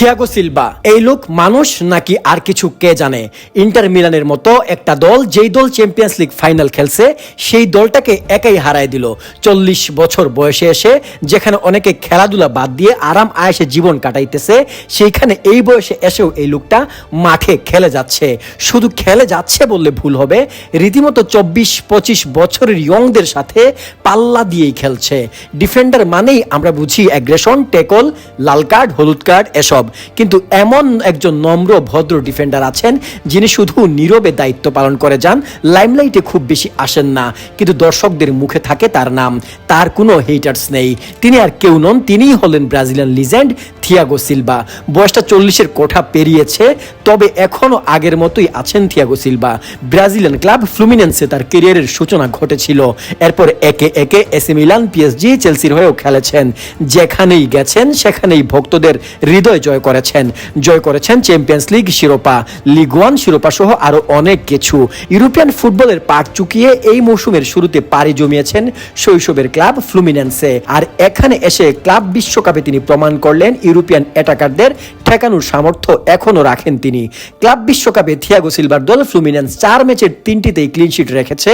Thiago Silva এই লোক মানুষ নাকি আর কিছু কে জানে? ইন্টার মিলানের মতো একটা দল যেই দল চ্যাম্পিয়ন্স লিগ ফাইনাল খেলছে, সেই দলটাকে একাই হারায় দিল। চল্লিশ বছর বয়সে এসে যেখানে অনেকে খেলাধুলা বাদ দিয়ে আরাম আয়েসে জীবন কাটাইতেছে, সেইখানে এই বয়সে এসেও এই লোকটা মাঠে খেলে যাচ্ছে। শুধু খেলে যাচ্ছে বললে ভুল হবে, রীতিমতো চব্বিশ পঁচিশ বছরের ইয়ংদের সাথে পাল্লা দিয়েই খেলছে। ডিফেন্ডার মানেই আমরা বুঝি অ্যাগ্রেশন টেকল লাল কার্ড হলুদ কার্ড এসব। কিন্তু এমন একজন নম্র, ভদ্র ডিফেন্ডার আছেন যিনি শুধু নীরবে দায়িত্ব পালন করে যান লাইমলাইটে খুব বেশি আসেন না, কিন্তু দর্শকদের মুখে থাকে তার নাম। তার কোনো হেটার্স নেই। তিনি আর কেউ নন, তিনিই হলেন ব্রাজিলিয়ান লিজেন্ড থিয়াগো সিলভা। বয়সটা চল্লিশের কোঠা পেরিয়েছে, তবে এখনও আগের মতোই আছেন থিয়াগো সিলভা। ব্রাজিলিয়ান ক্লাব ফ্লুমিনেন্সে তার কেরিয়ারের সূচনা ঘটেছিল। এরপর একে একে এসি মিলান, পিএসজি, চেলসির হয়েও খেলেছেন। যেখানেই গেছেন, সেখানেই ভক্তদের হৃদয় জয় করেছেন। জয় করেছেন চ্যাম্পিয়ন্স লিগ শিরোপা, লিগ ওয়ান শিরোপা সহ আরও অনেক কিছু। ইউরোপিয়ান ফুটবলের পাট চুকিয়ে এই মৌসুমের শুরুতে পাড়ি জমিয়েছেন শৈশবের ক্লাব ফ্লুমিনেন্সে। আর এখানে এসে ক্লাব বিশ্বকাপে তিনি প্রমাণ করলেন ইউরোপিয়ান অ্যাটাকারদের ঠেকানোর সামর্থ্য এখনও রাখেন তিনি। ক্লাব বিশ্বকাপে থিয়াগো সিলভার দল ফ্লুমিনেন্স চার ম্যাচের তিনটিতেই ক্লিনশিট রেখেছে,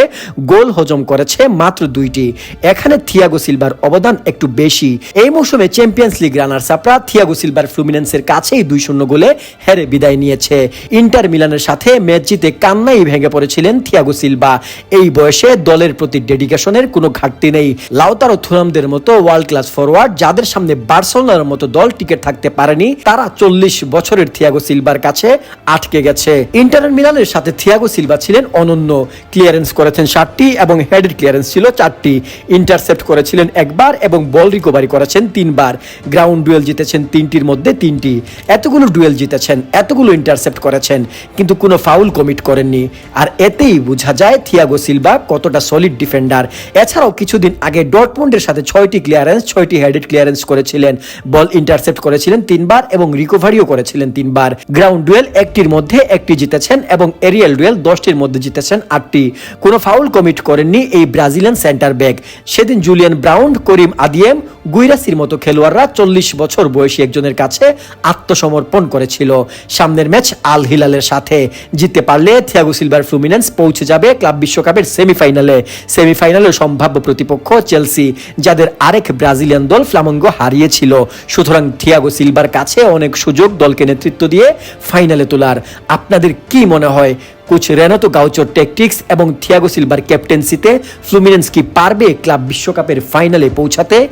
গোল হজম করেছে মাত্র দুইটি। এখানে থিয়াগো সিলভার অবদান একটু বেশি। এই মৌসুমে চ্যাম্পিয়ন্স লিগ রানার সাপরা থিয়াগো সিলভার ফ্লুমিনেন্সের কাছেই দুই শূন্য গোলে হেরে বিদায় নিয়েছে। ইন্টার মিলানের সাথে ম্যাচ জিতে কান্নাই ভেঙে পড়েছিলেন থিয়াগো সিলভা। এই বয়সে দলের প্রতি ডেডিকেশনের কোনো ঘাটতি নেই। লাউতারো থুরামদের মতো ওয়ার্ল্ড ক্লাস ফরওয়ার্ড যাদের সামনে বার্সেলোনার মতো দল টিকে থাকতে পারেনি, তারা চল্লিশ বছরের থিয়াগো সিলভার কাছে আটকে গেছে। ইন্টার মিলানের সাথে থিয়াগো সিলভা ছিলেন অনন্য। ক্লিয়ারেন্স করেছেন ষাটটি এবং হেডের ক্লিয়ারেন্স ছিল চারটি। ইন্টারসেপ্ট করেছিলেন একবার এবং বল রিকভারি করেছেন তিনবার। গ্রাউন্ড ডুয়েল জিতেছেন তিনটির মধ্যে তিনটি। এতগুলো ডুয়েল জিতেছেন, এতগুলো ইন্টারসেপ্ট করেছেন, কিন্তু কোনো ফাউল কমিট করেননি। আর এতেই বোঝা যায় থিয়াগো সিলভা কতটা সলিড ডিফেন্ডার এছাড়াও কিছুদিন আগে ডটমন্ডের সাথে ছয়টি ক্লিয়ারেন্স, ছয়টি হেডেড ক্লিয়ারেন্স করেছিলেন। বল ইন্টারসেপ্ট করেছিলেন তিনবার এবং রিকভারিও করেছিলেন তিনবার। গ্রাউন্ড ডুয়েল একটির মধ্যে একটি জিতেছেন এবং এরিয়াল ডুয়েল দশটির মধ্যে জিতেছেন আটটি। কোনো ফাউল কমিট করেননি এই ব্রাজিলিয়ান সেন্টার ব্যাক সেদিন জুলিয়ান ব্রাউন, করিম আদিয়েম গুইরাসির মতো খেলোয়াড়রা চল্লিশ বছর বয়সী একজনের কাছে আত্মসমর্পণ করেছিল। সামনের ম্যাচ আল হিলালের সাথে। জিততে পারলে থিয়াগো সিলভার ফ্লুমিনেন্স পৌঁছে যাবে ক্লাব বিশ্বকাপের সেমিফাইনালে। সেমিফাইনালে সম্ভাব্য প্রতিপক্ষ চেলসি, যাদের আরেক ব্রাজিলিয়ান দল ফ্লামঙ্গো হারিয়েছিল। সুতরাং থিয়াগো সিলভার কাছে অনেক সুযোগ দলকে নেতৃত্ব দিয়ে ফাইনালে তোলার। আপনাদের কি মনে হয়? কোচ রেনাতো গাউচোর টেকটিক্স এবং থিয়াগো সিলভার ক্যাপ্টেন্সিতে ফ্লুমিনেন্স কি পারবে ক্লাব বিশ্বকাপের ফাইনালে পৌঁছাতে?